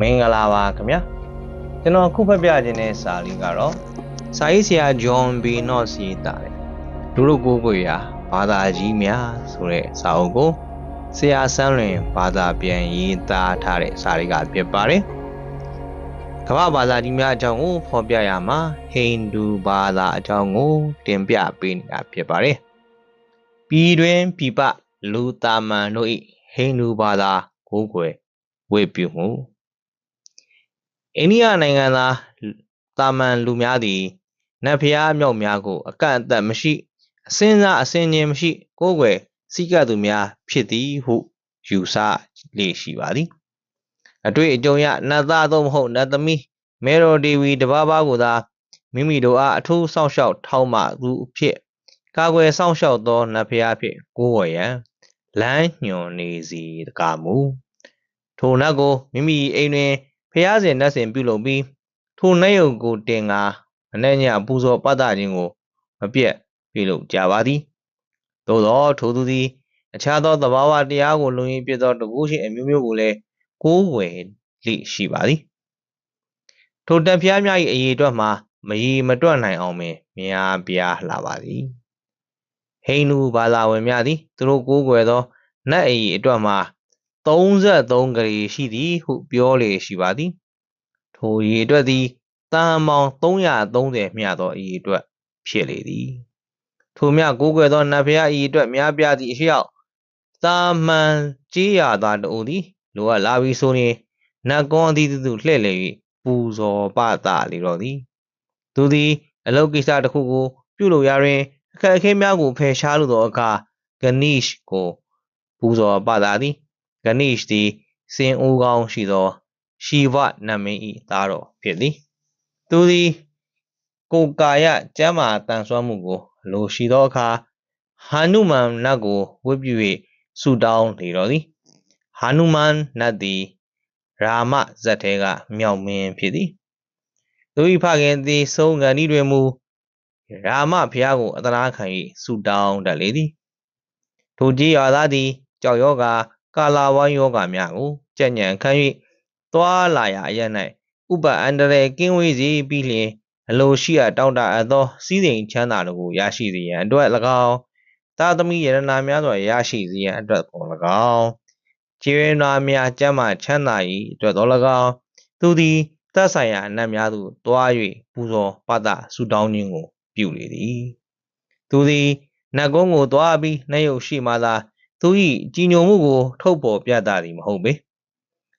မင်္ဂလာပါခင်ဗျာကျွန်တော်ခုဖတ်ပြခြင်းတဲ့စာလေးကတော့စာရေးဆရာဂျွန်ဘီနော့စီတာတဲ့လူတို့ကိုကိုရာဘာသာကြီးများဆိုတဲ့စာအုပ်ကိုဆရာဆန်းလွင်ဘာသာပြန်ရေးသားထားတဲ့စာလေးကဖြစ်ပါတယ်ကမ္ဘာဘာသာကြီးများအကြောင်းကိုဖော်ပြရမှာဟိန္ဒူဘာသာအကြောင်းကိုတင်ပြပေးနေတာဖြစ်ပါတယ်ပြည်တွင်ပြည်ပလူတာမန်တို့၏ဟိန္ဒူဘာသာကိုးကွယ်ဝေပြုမှု အိန္ဒိယနိုင်ငံသားတာမန်လူများသည်နတ်ဖျားအမြောက်များကို အကန့်အသတ်မရှိအစင်းစားအစင်းချင်းမရှိ ကိုးကွယ်စိတ်ကပ်သူများဖြစ်သည်ဟုယူဆလေရှိပါသည်အတွေ့အကြုံရနတ်သားသို့မဟုတ်နတ်သမီးမေရိုဒေဝီတပါးပါးကိုသာမိမိတို့အားအထူးစောင့်ရှောက်ထောက်မှသူအဖြစ်ကာကွယ်စောင့်ရှောက်သောနတ်ဖျားဖြင့်ကိုးဝယ်ရန်လမ်းညွှန်နေစီတကားမူထိုနတ်ကိုမိမိအိမ်တွင် ဖျားစဉ်နတ်စဉ်ပြုလုပ်ပြီးထိုနတ်ရုပ်ကိုတင်ကာမနေ့ညပူဇော်ပတ်တာခြင်းကိုမပြတ်ပြုလုပ်ကြပါသည်သို့သောထိုသူသည်အခြားသောသဘာဝတရားကိုလုံရင်ဖြစ်သောတကူရှိအမျိုးမျိုးကိုလည်းကိုးဝယ်လိရှိပါသည်ထိုတန်ဖျားများ၏အရေးအတွက်မှာမရီမတွက်နိုင်အောင်ပင်များပြားလာပါသည်ဟိန္ဒူဘာသာဝင်များသည်သူတို့ကိုးကွယ်သောနတ်အရေးအတွက်မှာ 33ဂရီရှိသည်ဟုပြောလေရှိပါသည်ထိုအရေးအတွက်သည်တန်ပေါင်း330မျှသောအရေးအတွက်ဖြစ်လေသည်ထိုမြကိုးကွယ်သောနတ်ဖျားအရေးအတွက်များပြားသည့်အလျောက်တာမန်ကြေးရသားတို့သည်လိုအပ်လာပြီဆိုရင်နတ်ကွန်အသီးသီးလှည့်လည်၍ပူဇော်ပသလေတော့သည်သူသည်အလုတ်ကိစ္စတစ်ခုကို ပြုလုပ်ရာတွင်အခက်အခဲများကိုဖယ်ရှားလိုသောအခါဂနိရှ်ကိုပူဇော်ပသသည် ဂနိရှ်သည်စင်အိုးကောင်းရှိသောရှီဝနတ်မင်း၏သားတော်ဖြစ်သည်သူသည်ကိုယ်ကာယကျမ်းမာတန်ဆွမ်းမှုကိုအလိုရှိသောအခါဟာနုမန်နတ်ကိုဝတ်ပြု၍ဆုတောင်းလေတော်သည်ဟာနုမန်နတ်သည်ရာမဇတ်ထဲကမြောက်မင်းဖြစ်သည်သူ၏ဖခင်သည်ဆုံးကန်ဤတွင်မူရာမဖျားကိုအသနာခံ၍ဆုတောင်းတတ်လေသည်ထိုကြီးရွာသားသည်ကြောက်ယောဂါ ကာလာဝိုင်းယောဂါများကိုကြံ့ညံခံ၍သွားလာရာအရ၌ဥပအန္တရာယ်ကင်းဝေးစေပြီးလျှင်အလိုရှိအပ်တောင်းတအပ်သောစီးစိမ်ချမ်းသာတို့ကိုရရှိစေရန်အတွက်၎င်းသာသမီယရနာများစွာရရှိစေရန်အတွက်သော၎င်းခြေရနာများကျမ်းမာချမ်းသာ၏အတွက်သော၎င်းသူသည်သက်ဆိုင်ရာအနတ်များသို့တွား၍ပူဇော်ပသဆုတောင်းခြင်းကို ပြုလေသည် သူသည်နတ်ကုန်းကိုတွားပြီးနှရုပ်ရှိမှသာ သူ၏ကြီးညိုမှုကို ထုတ်ဖော်ပြသသည်မဟုတ်ပေ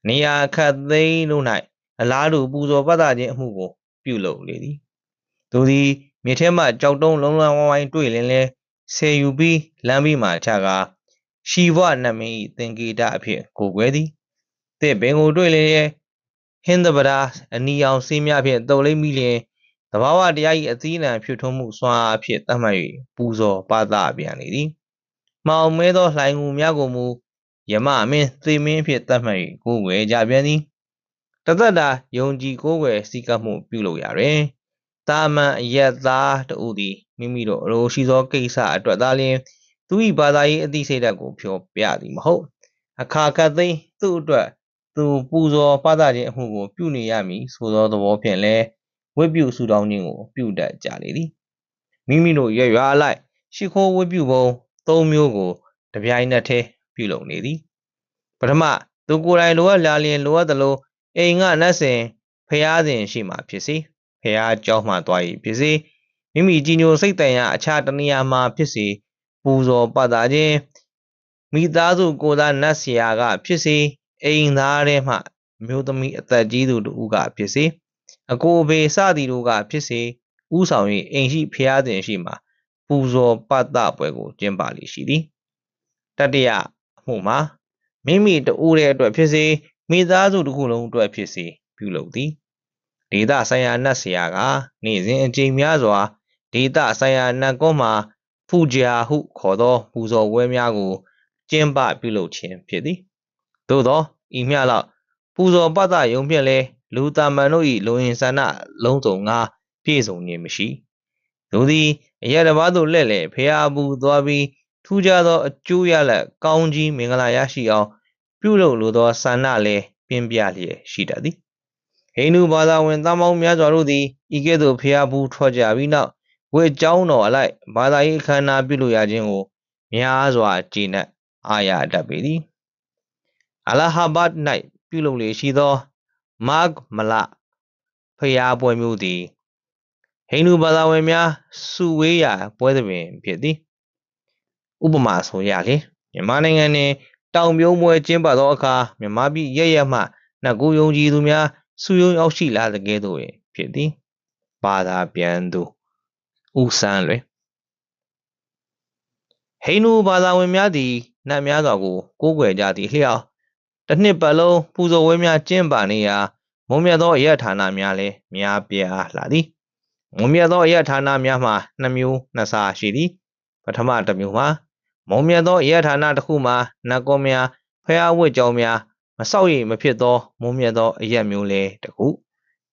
နေရာခတ်သိမ်းတို့၌အလားတူပူဇော်ပသခြင်းအမှုကို ပြုလုပ်လေသည်သူသည်မြေထဲမှကြောက်တုံးလုံးလုံးဝိုင်းတွေ့လင်းလဲဆယ်ယူပြီးလမ်းပြီးမှချကားရှီဝနတ်မင်း၏သင်္ကေတအဖြစ်ကိုကွယ်သည်တင့်ပင်ကိုတွေ့လျင်ဟင်းသပဒါအနီအောင်ဆေးများဖြင့်တုပ်လိမ့်မိလျင်တဘာဝတရား၏အသီးနှံဖြွထွန်းမှုစွာအဖြစ်သတ်မှတ်၍ပူဇော်ပသပြန်လေသည်။ မောင်မဲသောလှိုင်ငူများကိုမူယမအမင်းသေမင်းအဖြစ်သတ်မှတ်၍ကိုးကွယ်ကြပြန်သည်။တသက်တာယုံကြည်ကိုးကွယ်စည်းကပ်မှုပြုလုပ်ရာတွင်တာမန်အယက်သားတို့သည်မိမိတို့အလိုရှိသောကိစ္စအတွက်သာလျှင်သူ၏ဘာသာရေးအသိစိတ်ဓာတ်ကိုဖြောပြသည်မဟုတ်အခါခတ်သိမ်းသူ့အတွက်သူပူဇော်ပသခြင်းအမှုကိုပြုနေရမည်ဆိုသောသဘောဖြင့်လည်းဝိပုဆုတောင်းခြင်းကိုပြုတတ်ကြလေသည်မိမိတို့ရွရွာလိုက်ရှိခိုးဝိပုပုံ ၃မျိုးကိုတပြိုင်နက်တည်းပြုလုပ်နေသည်ပထမသူကိုယ်တိုင်လိုအပ်လာလျင်လိုအပ်သလိုအိမ်ကနတ်စင်ဖျားစင်ရှိမှဖြစ်စေဖျားကြောင်းမှသွား၏ဖြစ်စေမိမိကြီးညိုစိတ်တန်ရအခြားတနေရာမှာဖြစ်စေပူဇော်ပတ်တာခြင်းမိသားစုကိုယ်သားနတ်ဆရာကဖြစ်စေအိမ်သားထဲမှမျိုးသမီးအသက်ကြီးသူတို့ကဖြစ်စေအကိုအဖေစသည်တို့ကဖြစ်စေဥဆောင်၏အိမ်ရှိဖျားစင်ရှိမှ ပူဇော်ပတ်တပွဲကိုကျင်းပလိရှိသည်တတရအမှုမှာမိမိတဦးရဲ့အတွက်ဖြစ်စေမိသားစုတစ်ခုလုံးအတွက်ဖြစ်စေပြုလုပ်သည်ဒေသဆိုင်ရာနတ်ဆရာက နေ့စဉ်အကြိမ်များစွာဒေသဆိုင်ရာနတ်ကွန်းမှာဖူဂျာဟုခေါ်သောပူဇော်ပွဲများကို ကျင်းပပြုလုပ်ခြင်းဖြစ်သည်သို့သောဤမျှလောက်ပူဇော်ပတ်သယုံဖြင့်လဲလူတာမန်တို့၏လူရင်ဆန္ဒလုံးစုံငါပြည့်စုံခြင်းမရှိ သူသည်အရတဘာသို့လက်လေဖျားပူသွားပြီးထူးခြားသောအကျိုးရလဒ်ကောင်းကြီးမင်္ဂလာရရှိအောင် ပြုလုပ်လိုသောဆန္ဒလည်းပပြင်းပြလျက်ရှိတတ်သည်ဟိန္ဒူဘာသာဝင်သမောင်းများစွာတို့သည်ဤကဲ့သို့ဖျားဘူးထွက်ကြပြီးနောက်ဝေကျောင်းတော်အလိုက်ဘာသာရေးအခမ်းအနားပြုလုပ်ရခြင်းကိုများစွာကြည်နပ်အားရတတ်ပေသည်အလာဟာဘတ်၌ပြုလုပ်လေရှိသောမဂ်မလဖျားပွဲမျိုးသည် ဟိန္ဒူဘာသာဝင်များစုဝေးရာပွဲသဘင်ဖြစ်သည်ဥပမာဆိုရလျှင်မြန်မာနိုင်ငံတွင်တောင်ပြုံးပွဲကျင်းပသောအခါမြန်မာပြည်ရရမှနှကူယုံကြည်သူများစုယုံရောက်ရှိလာတဲ့ကဲ့သို့ပင်ဖြစ်သည်ဘာသာပြန်သူဥဆန်းလွင်ဟိန္ဒူဘာသာဝင်များသည်နတ်များစွာကိုကိုးကွယ်ကြသည့်လျောက်တစ်နှစ်ပတ်လုံးပူဇော်ဝဲများကျင်းပနေရာမုံမြတ်သောအရဌာနများလည်းများပြားလာသည် မုံမြတ်သောအရဌာနများမှာနှစ်မျိုးနှစ်စားရှိသည်ပထမတစ်မျိုးမှာမုံမြတ်သောအရဌာနတစ်ခုမှာနတ်ကောများဖျားဝတ်ကြောင်းများမဆောက်ရည်မဖြစ်သော မုံမြတ်သောအရက်မျိုးလည်းတစ်ခု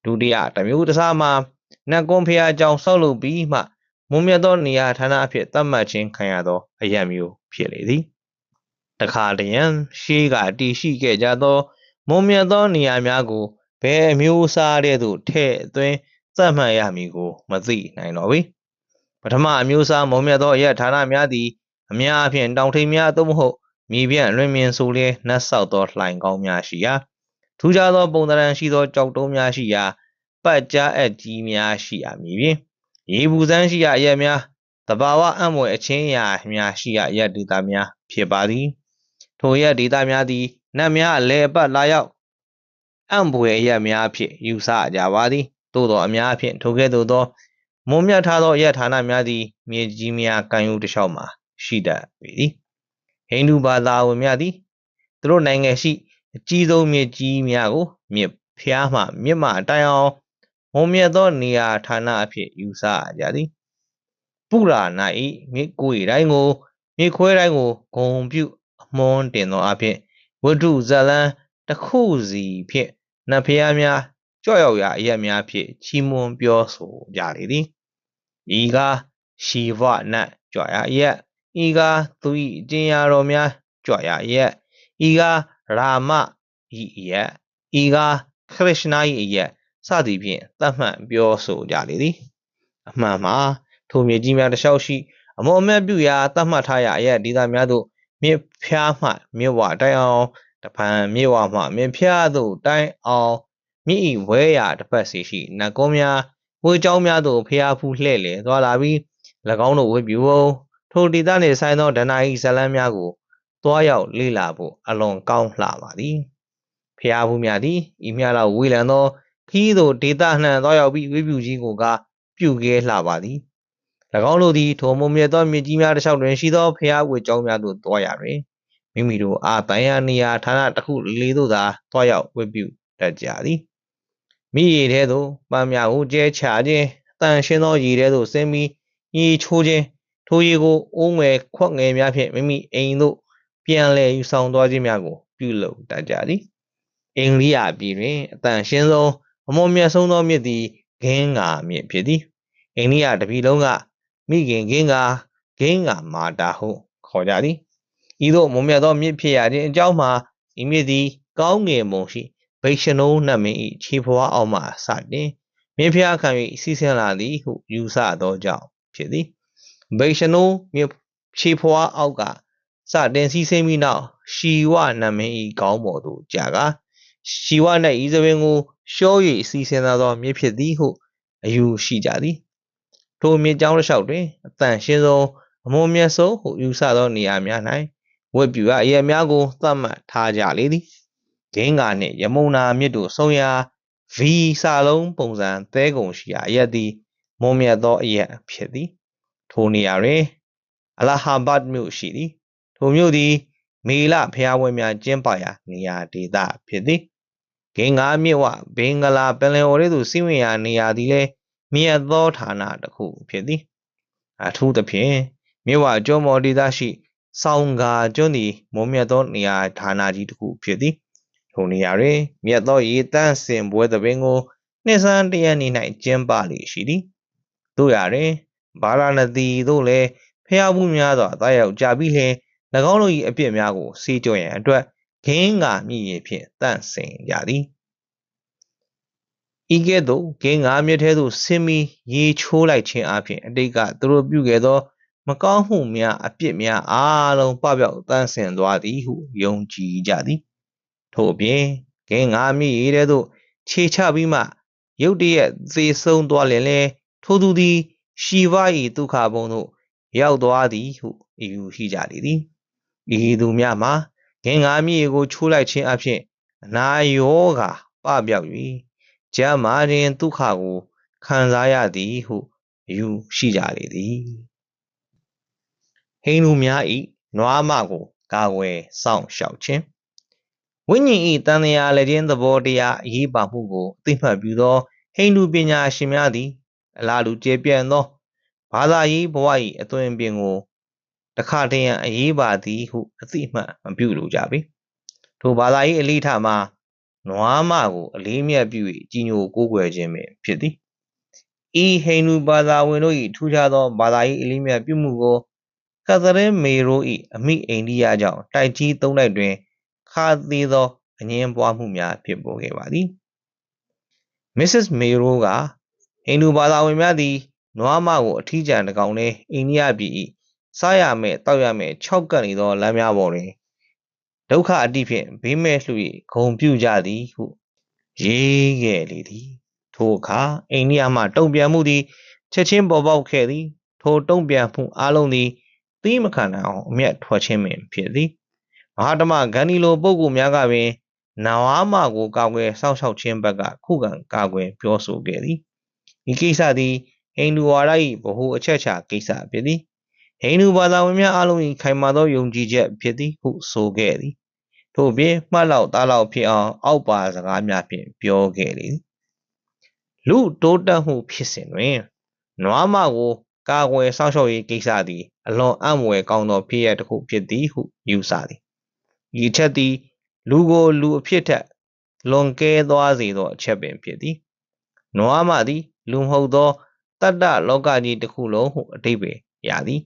ဒုတိယတစ်မျိုးတစ်စားမှာနတ်ကွန်ဖျားကြောင်းဆောက်လုပ်ပြီးမှမုံမြတ်သောနေရာဌာနအဖြစ်သတ်မှတ်ခြင်းခံရသောအရက်မျိုးဖြစ်လေသည်တခါတရံရှေးကတည်ရှိခဲ့ကြသော မုံမြတ်သောနေရာများကိုဘယ်အမျိုးအစားတဲ့သို့ထဲ့သွင်း သတ်မှတ်ရမည်ကိုမသိနိုင်တော့ပေပထမအမျိုးအစားမုံမြတ်သောအရက်ဌာနများသည်အများအဖြစ်တောင်ထိန်များသို့မဟုတ်မြေပြန့်လွင်မြင်ဆိုလျက်နှက်ဆောက်သောလှိုင်ကောင်းများရှိရာထူးခြားသောပုံသဏ္ဍာန်ရှိသောကြောက်တုံးများရှိရာပတ်ကြားအပ်ကြီးများရှိရာမည်ဖြင့်ရေဘူးစမ်းရှိရာအရက်များတဘာဝအံ့မွေအချင်းရာများရှိရာအရက်ဒေသများဖြစ်ပါသည်ထိုရက်ဒေသများသည်နတ်များအလဲအပတ်လာရောက်အံ့ဖွယ်အရက်များဖြင့်ယူဆကြပါသည် သို့သောအများအဖြစ်ထိုကဲ့သို့သောမုံမြတ်ထားသောအရက်ဌာနများသည်မြေကြီးများကံယူတစ်လျှောက်မှာရှိတတ်ပေသည်ဟိန္ဒူဘာသာဝင်များသည်သူတို့နိုင်ငံရှိအကြီးဆုံးမြစ်ကြီးများကိုမြစ်ဖျားမှမြစ်မှအတိုင်အောင်မုံမြတ်သောနေရာဌာနအဖြစ်ယူဆကြသည်ပုရာနာဤမြစ်ကိုယ်တိုင်းကိုမြစ်ခွဲတိုင်းကိုဂုံပြုအမွန်းတင်သောအဖြစ်ဝတ္ထုဇလံတစ်ခုစီဖြင့်နတ်ဖျားများ ကြော့ရောက်ရာအရက်များဖြင့်ချီးမွမ်းပြောဆိုကြလေသည်ဤကားရှီဝနတ်ကြွရာရက်ဤကားသူ၏အကျဉ်ရာတော်များကြွရာရက်ဤကားရာမဤရက်ဤကားခရစ်နာ၏ရက်စသည်ဖြင့်သတ်မှတ်ပြောဆိုကြလေသည်အမှန်မှာထိုမြေကြီးများတစ်လျှောက်ရှိအမောအမတ်ပြုရာသတ်မှတ်ထားရာအရက်ဒေသများသို့မြစ်ဖျားမှမြစ်ဝတိုင်အောင်တပံမြစ်ဝမှမြစ်ဖျားသို့တိုင်အောင် မြစ်ဤဝဲရာတစ်ဖက်စီရှိနတ်ကုန်းများဝေကျောင်းများသို့ဖျားဖူးလှဲ့လေသွားလာပြီး၎င်းတို့ဝေပြူဝုံထိုဒေသနှင့်ဆိုင်သောဒဏဤဇလန်းများကိုသွားရောက်လေ့လာဖို့အလွန်ကောင်းလှပါသည်ဖျားဖူးများသည်ဤမြလောက်ဝေလံသောခီးသို့ဒေသနှံသွားရောက်ပြီးဝေပြူကြီးကိုကပြုခဲလှပါသည်၎င်းတို့သည်ထိုမုံမြတ်သောမြစ်ကြီးများတစ်လျှောက်တွင်ရှိသောဖျားဝေကျောင်းများသို့သွားရတွင်မိမိတို့အားတန်ရာနေရာဌာနတစ်ခုလေးသို့သာသွားရောက်ဝေပြူတတ်ကြသည် မိရည်ထဲသို့ပန်းများကိုကျဲချခြင်းတန်ရှင်းသောရည်ထဲသို့ဆင်းပြီးညီချိုးခြင်းထိုရည်ကိုအိုးငယ်ခွက်ငယ်များဖြင့်မိမိအိမ်သို့ပြန်လည်ယူဆောင်သွားခြင်းများကို ပြုလုပ်တတ်ကြသည်အိန္ဒိယပြည်တွင်အတန်ရှင်းဆုံးအမွန်မြတ်ဆုံးသောမြစ်သည်ဂင်းငါမြစ်ဖြစ်သည်အိန္ဒိယတပြည်လုံးကမိခင်ဂင်းငါဂင်းငါမာတာဟုခေါ်ကြသည်ဤသို့မွန်မြတ်သောမြစ်ဖြစ်ရခြင်းအကြောင်းမှာဤမြစ်သည် ကောင်းငယ်မုံရှိ ဗိရှနုံးနှမင်း၏ခြေဖွားအောင်မှစတင်မြင်းဖျားခံ၍စီးဆင်းလာသည်ဟုယူဆသောကြောင့်ဖြစ်သည်ဗိရှနုံးမြခြေဖွားအောက်ကစတင်စီးဆင်းပြီးနောက်ရှီဝနမင်း၏ခေါင်းပေါ်သို့ကြာကရှီဝ၌ဤသပင်ကိုရှော၍စီးဆင်းလာသောမြစ်ဖြစ်သည်ဟုအယူရှိကြသည်ထိုမြစ်ကြောင်းတစ်လျှောက်တွင်အတန်ရှင်းဆုံးအမွန်မြတ်ဆုံးဟုယူဆသောနေရာများ၌ဝက်ပြူအရက်များကိုသတ်မှတ်ထားကြလေသည် ဒင်းကာနှင့်ယမုန်နာမြစ်တို့ဆုံရာ V စာလုံးပုံစံသဲကုံရှိရာအရက်သည်မွန်မြတ်သောအရက်ဖြစ်သည် ထိုနေရာတွင်အလာဟာဘတ်မြို့ရှိသည် ထိုမြို့သည် မေလဖျားပွဲများကျင်းပရာနေရာဒေသဖြစ်သည်ဂင်္ဂါမြစ်ဝဘင်္ဂလာပင်လယ်အော်တို့သို့စီးဝင်ရာနေရာသည်လည်းမြတ်သောဌာနတစ်ခုဖြစ်သည် အထူးသဖြင့်မြစ်ဝကျွန်းမော်ဒေသရှိ ဆောင်းကာကျွန်းသည်မုံမြတ်သောနေရာဌာနကြီးတစ်ခုဖြစ်သည် ထိုနေရာတွင်မြတ်သောရေတန့်စင်ပွဲသဘင်ကိုနှစ်ဆန်းတရက်နေ့၌ကျင်းပလေရှိသည်တို့ရာတွင်ဘာရာဏသီသို့လည်းဖျားမှုများစွာတာရောက်ကြပြီးလျှင်၎င်းတို့၏အပြစ်များကိုစေကြောရန်အတွက်ခင်းငါမြည်ရဖြင့်တန့်စင်ကြသည်ဤကဲ့သို့ဂင်းငါမြစ်ထဲသို့ဆင်းပြီးရေချိုးလိုက်ခြင်းအပြင်အတိတ်ကသူတို့ပြုခဲ့သော မကောင်းမှုများအပြစ်များအားလုံးပပျောက်တန့်စင်သွားသည်ဟုယုံကြည်ကြသည် ထို့ပြင်ဂင်းငါမြစ်ရေထဲသို့ခြေချပြီးမှရုတ်တရက်သေဆုံးသွားလျင်လည်းထိုသူသည်ရှီဝါ၏ဒုက္ခဘုံသို့ရောက်သွားသည်ဟုအယူရှိကြလေသည်ဤသူများမှာဂင်္ဂါမြေကိုချိုးလိုက်ခြင်းအပြင်အနာရောဂါပပြောက်၍ကျမ်းမာခြင်းဒုက္ခကိုခံစားရသည်ဟုအယူရှိကြလေသည်ဟိန္ဒူများ၏နွားမကိုကာဝယ်စောင့်ရှောက်ခြင်း ဝိညာဉ်၏တန်တရားလည်းခြင်းသဘောတရားအရေးပါမှုကိုအသိမှတ်ပြုသောဟိန္ဒူပညာရှင်များသည် အလားတူကျေပြန့်သောဘာသာရေးဘဝ၏အသွင်ပြင်ကိုတခါတည်းရန်အရေးပါသည်ဟုအသိမှတ်မပြုလိုကြပေထိုဘာသာရေးအလေးထားမှာနွားမကိုအလေးမြတ်ပြု၍ကြီးညိုကိုးကွယ်ခြင်းပင်ဖြစ်သည်ဤဟိန္ဒူဘာသာဝင်တို့၏ထူးခြားသောဘာသာရေးအလေးမြတ်ပြုမှုကိုကသရင်းမေရို၏အမိအိန္ဒိယကြောင့်တိုက်ကြီးသုံးလိုက်တွင် ခါသေးသောအငင်းပွားမှုများဖြစ်ပေါ်ခဲ့ပါသည် Mrs. Mayro ကဟိန္ဒူဘာသာဝင်များသည်နွားမကိုအထီးကျန်တကောင်နှင့်အိန္ဒိယပြည်၏စားရမယ်တောက်ရမယ်၆ကပ်နေသောလမ်းများပေါ်တွင်ဒုက္ခအတိဖြင့်ဘေးမဲ့လှ၍ဂုံပြုကြသည်ဟုရေးခဲ့လေသည် ထိုအခါအိန္ဒိယမှတုံ့ပြန်မှုသည်ချက်ချင်းပေါ်ပေါက်ခဲ့သည် ထိုတုံ့ပြန်မှုအလုံးသည်သီးမခံနိုင်အောင်အမျက်ထွက်ခြင်းပင်ဖြစ်သည် မဟာဓမ္မဂန္ဒီလိုပုဂ္ဂိုလ်များကပင်နာဝါမကိုကာကွယ်စောင့်ရှောက်ခြင်းဘက်ကခုခံကာကွယ်ပြောဆိုခဲ့သည်ဒီကိစ္စသည်ဟိန္ဒူဝါဒ၏ဗဟုအချက်ချာကိစ္စဖြစ်သည်ဟိန္ဒူဘာသာဝင်များအလုံး၏ခိုင်မာသောယုံကြည်ချက်ဖြစ်သည်ဟုဆိုခဲ့သည်ထို့ပြင်မှတ်လောက်သားလောက်ဖြစ်အောင်အောက်ပါစကားများဖြင့်ပြောခဲ့လေသည်လူတိုးတက်မှုဖြစ်စဉ်တွင်နွားမကိုကာကွယ်စောင့်ရှောက်ရေးကိစ္စသည်အလွန်အံ့မွယ်ကောင်းသောဖြစ်ရပ်တစ်ခုဖြစ်သည်ဟုယူဆသည် ဤချက်သည် လူကိုလူအဖြစ်ထက်လွန်ကဲသွားစေသောအချက်ပင်ဖြစ်သည်နွားမသည် လူမဟုတ်သောတတ္တလောကကြီးတစ်ခုလုံးဟုအတိပ္ပယ်ရသည်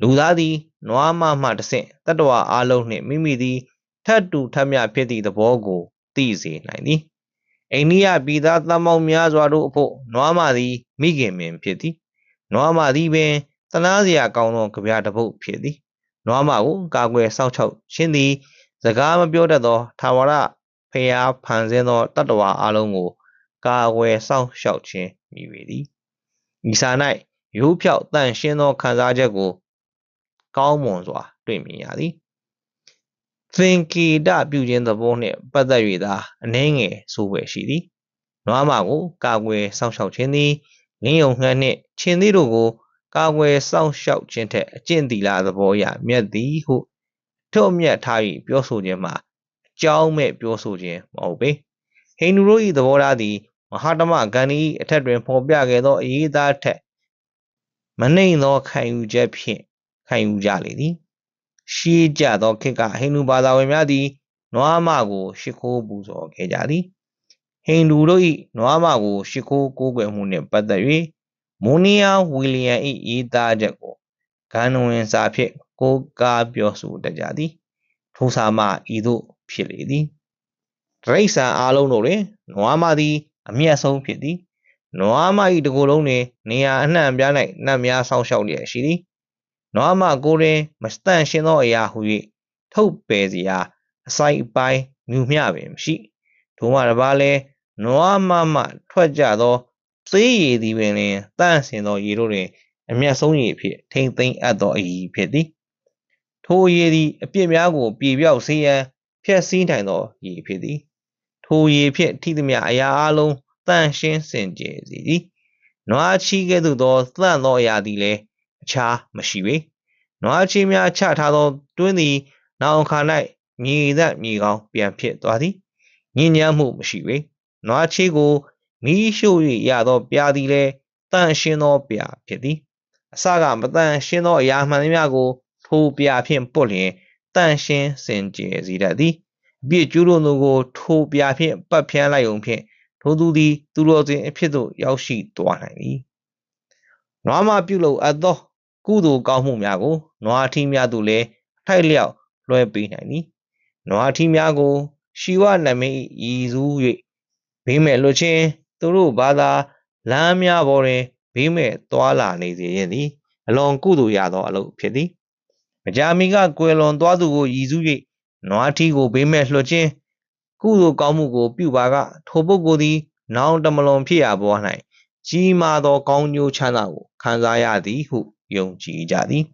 လူသားသည်နွားမမှတဆင့်တတ္တဝါအလုံးနှင့်မိမိသည်ထပ်တူထပ်မျှဖြစ်သည့်သဘောကိုသိစေနိုင်သည်အိန္ဒိယပြည်သားသမောင်များစွာတို့အဖို့နွားမသည်မိခင်ပင်ဖြစ်သည်နွားမသည်ပင်သနာစရာကောင်းသောကြပြတစ်ပုဒ်ဖြစ်သည်နွားမကိုကာကွယ်စောင့်ရှောက်ခြင်းသည် စကားမပြောတတ်သောထာဝရဖျားဖန်ဆင်းသောတတ္တဝါအလုံးကို ကာကွယ်စောင့်ရှောက်ခြင်းမိပေသည်ဤစာ၌ရိုးဖြောက်တန့်ရှင်းသောခံစားချက်ကို ကောင်းမွန်စွာ တွေ့မြင်ရသည်သင်္ကေတပြုခြင်းသဘောနှင့်ပတ်သက်၍သာအနှဲငယ်ဆိုွယ်ရှိသည်နွားမကိုကာကွယ်စောင့်ရှောက်ခြင်းသည်လင်းယုံငှက်နှင့်ချင်းသည်တို့ကိုကာကွယ်စောင့်ရှောက်ခြင်းထက်အကျင့်သီလသဘောအရမြတ်သည်ဟု ထုတ်မြတ်ထား၍ပြောဆိုခြင်းမှာအကြောင်းမဲ့ပြောဆိုခြင်းမဟုတ်ပေဟိန္ဒူတို့၏သဘောထားသည်မဟာတမဂန္ဒီ၏အထက်တွင်ဖော်ပြခဲ့သောအရေးသားထက်မနှိမ်သောခံယူချက်ဖြင့်ခံယူကြလေသည်ရှေးကြသောခေတ်ကဟိန္ဒူဘာသာဝင်များသည်နွားမကိုရှ िख ိုးပူဇော်ခဲ့ကြသည်ဟိန္ဒူတို့၏နွားမကိုရှ िख ိုးကိုးကွယ်မှုနှင့်ပတ်သက်၍မိုနီယာဝီလီယံ၏ရေးသားချက်ကိုဂန်ဝင်စာဖြင့် ကိုးကားပြောဆိုတတ်ကြသည်ထိုစာမှဤသို့ဖြစ်လေသည်ဒရိษံအားလုံးတို့တွင်နွားမသည်အမျက်ဆုံးဖြစ်သည်နွားမ၏တကိုယ်လုံးတွင်နေရာအနှံ့အပြား၌နတ်များဆောင်းလျှောက်လျက်ရှိသည်နွားမကိုတွင်မတန့်ရှင်းသောအရာဟု၍ထုတ်ပယ်စရာအစိုက်အပိုင်းမြူမျှပင်မရှိထိုမှတပါးလဲနွားမမှထွက်ကြသောသေးရည်သည်ပင်လျင်တန့်စင်သောရေတို့တွင်အမျက်ဆုံးရည်ဖြင့်ထိမ့်သိမ့်အပ်သောအည်ဖြစ်သည် ထိုရည်သည်အပြစ်များကိုပြေပြောက်စေရန်ဖျက်ဆီးနိုင်သောရည်ဖြစ်သည်ထိုရည်ဖြင့်ထိသမျှအရာအလုံးတန့်ရှင်းစင်ကြယ်စေသည်နွားချီးကဲ့သို့သောသန့်သောအရာသည်လည်းအခြားမရှိပေနွားချီးများချထားသောတွင်းသည်နောက်ခါ၌မြေသက်မြေကောင်းပြန်ဖြစ်သွားသည်ညဉ့်ညမ်းမှုမရှိပေနွားချီးကိုမီးရှို့၍ရသောပြာသည်လည်းတန့်ရှင်းသောပြာဖြစ်သည်အစကမတန့်ရှင်းသောအရာမှန်သမျှကို ထိုပြာဖြင့်ပုတ်လျင်တန့်ရှင်းစင်ကြယ်စေတတ်သည်အပြစ်ကျူးလွန်သူကိုထိုပြာဖြင့်ပတ်ဖြန်းလိုက်ုံဖြင့်ထိုသူသည်သူတော်စင်အဖြစ်သို့ရောက်ရှိသွားနိုင်သည်နွားမပြုလုပ်အပ်သော ကုသိုလ်ကောင်းမှုများကိုနွားထီးများသို့လည်းအထိုက်လျောက်လွှဲပေးနိုင်သည်နွားထီးများကိုရှီဝနမိတ်ရည်စူး၍ဘေးမဲ့လွတ်ချင်းသူတို့ဘာသာလမ်းများပေါ်တွင်ဘေးမဲ့သွာလာနေစေခြင်းသည်အလွန်ကုသိုလ်ရသောအလုပ်ဖြစ်သည် မကြာမီကကွယ်လွန်သွားသူကိုရည်စူး၍နွားထီးကိုဘေးမဲ့လွှတ်ခြင်းကုသိုလ်ကောင်းမှုကိုပြုပါကထိုပုဂ္ဂိုလ်သည် နောင်တမလွန်ဖြစ်ရာဘဝ၌ကြီးမားသောကောင်းကျိုးချမ်းသာကိုခံစားရသည်ဟုယုံကြည်ကြသည်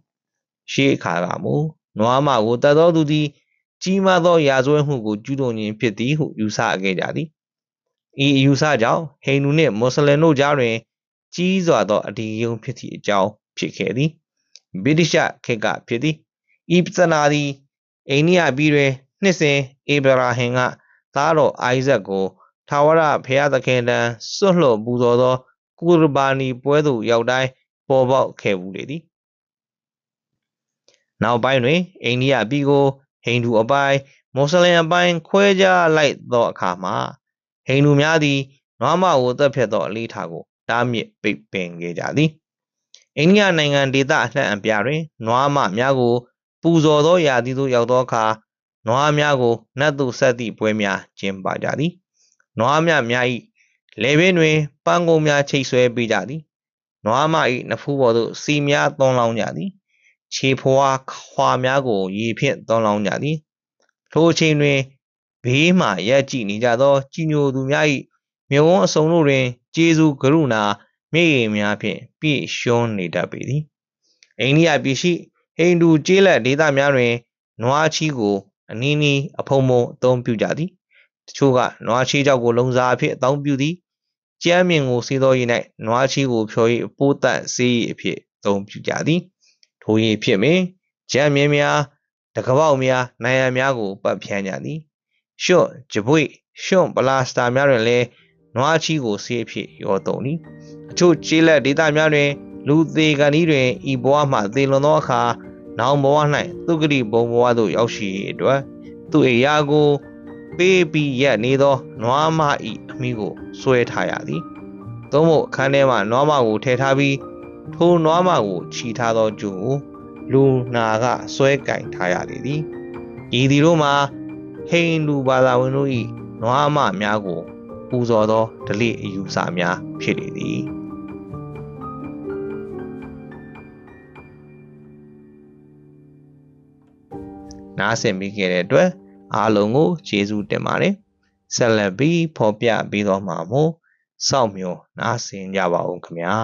ရှေးအခါကမူနွားမကိုတတ်သောသူသည် ကြီးမားသောရာဇဝတ်မှုကိုကျူးလွန်ခြင်းဖြစ်သည်ဟုယူဆခဲ့ကြသည်ဤအယူဆကြောင့်ဟိန္ဒူနှင့်မွတ်စလင်တို့ကြားတွင် ကြီးစွာသောအဒီယုံဖြစ်သည့်အကြောင်းဖြစ်ခဲ့သည် ဗြိတိရှခေတ်ကဖြစ်သည်ဤပစ္စနာသည်အိန္ဒိယပြည်တွင်နှစ်စဉ်အေဗရာဟင်ကသားတော်အိုက်ဇက်ကိုထာဝရဘုရားသခင်ထံစွန့်လွတ်ပူဇော်သောကူရဘာနီပွဲသို့ရောက်တိုင်းပေါ်ပေါက်ခဲ့ဘူးလေသည်နောက်ပိုင်းတွင်အိန္ဒိယပြည်ကိုဟိန္ဒူအပိုင်းမွတ်စလင်အပိုင်းခွဲခြားလိုက်သောအခါမှာဟိန္ဒူများသည်နွားမကိုတပ်ဖြတ်သောအလေးထားကိုတားမြစ်ပိတ်ပင်ခဲ့ကြသည် အိန္ဒိယနိုင်ငံဒေသအနှံ့အပြားတွင်နွားမများကို ပူဇော်သောရာသီသို့ရောက်သောအခါနွားများကိုနတ်သို့ဆက်သည့်ပွဲများကျင်းပကြသည်နွားများများ၏လေပင်တွင်ပန်းကုန်းများချိတ်ဆွဲပေးကြသည်နွားမ၏နဖူးပေါ်သို့စီများသွန်းလောင်းကြသည် ခြေဖွာခွာများကိုရေဖြင့်သွန်းလောင်းကြသည်ထိုအချိန်တွင်ဘေးမှရက်ကြည့်နေကြသောကြီးညိုသူများ၏မြုံဝန်းအစုံတို့တွင်ကျေးဇူးကရုဏာ မြေရည်များဖြင့်ပြည့်ရှွန်းနေတတ်ပေသည်အိန္ဒိယပြည်ရှိဟိန္ဒူကျေးလက်ဒေသများတွင်နွားချီကိုအနည်းနည်းအဖုံဖုံအသုံးပြုကြသည်တချို့ကနွားချီကြောက်ကိုလုံစားအဖြစ်အသုံးပြုသည်ကြမ်းမြင်ကိုစေးသောရည်၌နွားချီကိုဖြော်၍ပိုးတန့်စေးရည်အဖြစ်အသုံးပြုကြသည်ထိုရည်ဖြစ်မင်ကြမ်းမြင်များတကပေါက်များနိုင်ရန်များကိုပတ်ဖြန်းကြသည်ရွှွန့်ကြပွေရွှွန့်ပလာစတာများတွင်လည်း နွားချီကိုဆေးအဖြစ်ရောသုံးသည်အချို့ကျေးလက်ဒေသများတွင် လူသေးကန်ဤတွင်ဤဘဝမှသေလွန်သောအခါနောင်ဘဝ၌သူဂတိဘုံဘဝသို့ရောက်ရှိ၏အတွက်သူ့အိယာကိုပေးပြီးရက်နေသောနွားမ၏အမိကိုဆွဲထားရသည်သို့မဟုတ်အခန်းထဲမှနွားမကိုထည့်ထားပြီးထိုနွားမကိုခြီထားသောကျုံကိုလူနာကဆွဲကင်ထားရလေသည်ဤဒီတို့မှာဟိန္ဒူဘာသာဝင်တို့၏နွားမများကို ပူဇော်သောဓလေ့အယူဆများဖြစ်လေသည်နားဆင်ပြီးခဲ့တဲ့အတွက်အားလုံးကိုကျေးဇူးတင်ပါတယ်ဆက်လက်ပြီးဖော်ပြပေးတော့မှာမို့စောင့်မျှော်နားဆင်ကြပါဦးခင်ဗျာ